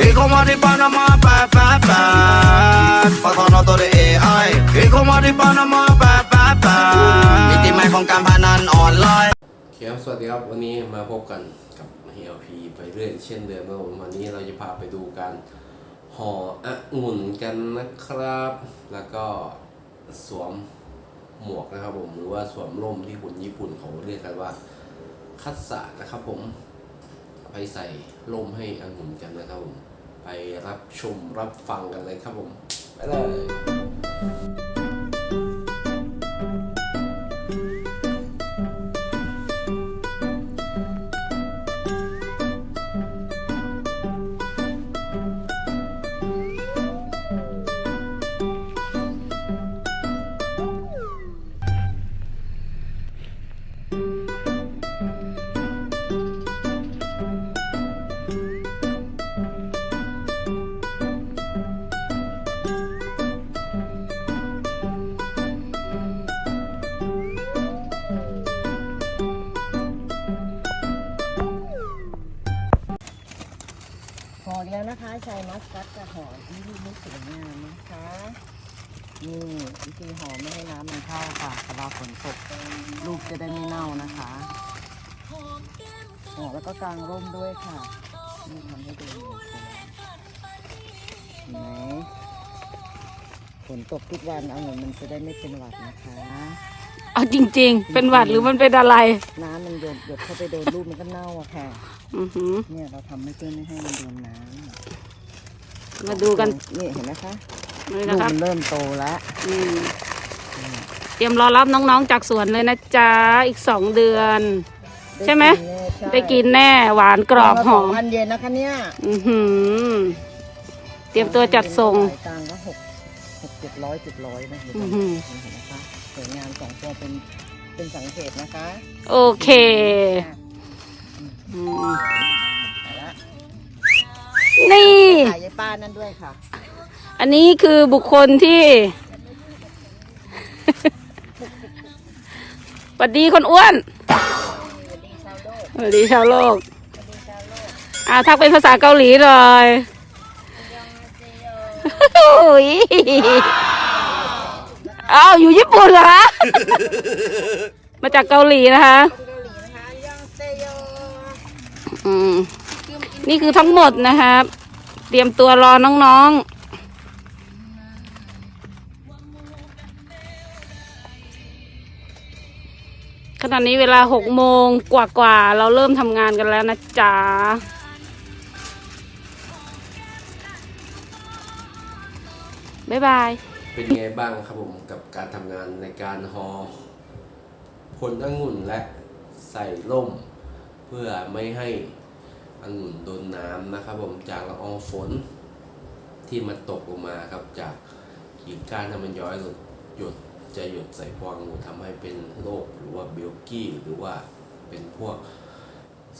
Y como de Panama, bad, bad, bad. Pasando todo de AI. Y como de Panama, bad, bad, bad. มิติใหม่ของการพนันออนไลน์ ครับสวัสดีครับ วันนี้มาพบกันกับเฮียพีไปเรื่อยเช่นเดิมนะผมวันนี้เราจะพาไปดูการห่อองุ่นกันนะครับ แล้วก็สวมหมวกนะครับผมหรือว่าสวมร่มที่คนญี่ปุ่นเขาเรียกกันว่า คัตสะนะครับผม ไปใส่ร่มให้องุ่นกันนะครับผม ไปรับชมรับฟังกันเลยครับผม ไปเลย นะคะชายมัสกัดจะห่อที่ลูกมุกสวยงามนะคะนี่วิธีห่อไม่ให้น้ำมันเข้าค่ะเวลาฝนตกลูกจะได้ไม่เน่านะคะห่อแล้วก็กางร่มด้วยค่ะนี่ทำให้ดูเห็นไหมฝนตกทุกวันเอาเงินมันจะได้ไม่เป็นหวัดนะคะ เอาจริง ๆ เป็นหวัดหรือมันเป็นอะไร น้ำมันหยดหยดเข้าไปโดนลูกมันก็เน่าอะค่ะ อือหือเนี่ยเราทำไม่เพื่อไม่ให้มันโดนน้ำมาดูกันนี่เห็นไหมคะเลยลูนะกครับมันเริ่มโตแล้ว อืมเตรียมรอรับน้องๆจากสวนเลยนะจ๊ะ อีกสองเดือน ใช่ไหม ได้กินแน่หวานกรอบหอมพันเยนนะคะเนี่ยอือหือเตรียมตัวจัดส่งสายกลางก็หกหกเจ็ดร้อยเจ็ดร้อยนะเห็นอื้อหือไหมคะส วยงามสองตัวเป็นเป็นสังเกตนะคะโอเคอืมไปละนี่ขายยายป้านั่นด้วยค่ะ อันนี้คือบุคคลที่ สวัสดีคนอ้วนสวัสดีชาวโลกอ่าทักเป็นภาษาเกาหลีหน่อยโอ้ย อ้าวอยู่ญี่ปุ่นเหรอคะ มาจากเกาหลีนะคะอืมนี่คือทั้งหมดนะครับ เตรียมตัวรอน้องๆ ขณะนี้เวลาหกโมงกว่าๆ เราเริ่มทำงานกันแล้วนะจ๊ะ บ๊ายบาย เป็นไงบ้างครับผมกับการทำงานในการหอผลองุ่นและใส่ร่ม เพื่อไม่ให้องุ่นโดนน้ำนะครับผมจากละอองฝนที่มันตกลงมาครับจากกิ่งก้านถ้ามันย้อยหลดหยดจะหยดใส่พวงองุ่นทำให้เป็นโรคหรือว่าเบลกี้หรือว่าเป็นพวก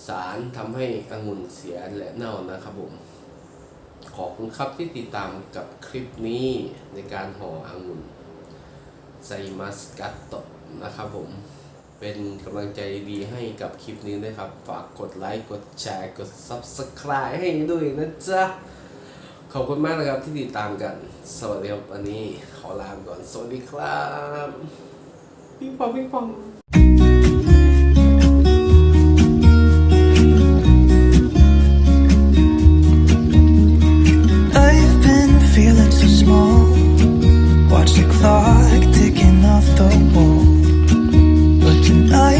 สารทำให้องุ่นเสียและเน่านะครับผม ขอบคุณครับที่ติดตามกับคลิปนี้ในการห่อองุ่นไซมัสกัตโตนะครับผมเป็นกำลังใจดีให้กับคลิปนี้ด้ครับ ฝากกดไลค์ กดแชร์ กด Subscribe ให้ด้วยนะจ๊ะ ขอบคุณมากนะครับที่ติดตามกัน สวัสดีครับวันนี้ขอลาไปก่อน สวัสดีครับ ปิ๊งปองปิ๊งปอง small. Watch the clock ticking off the wall. But tonight.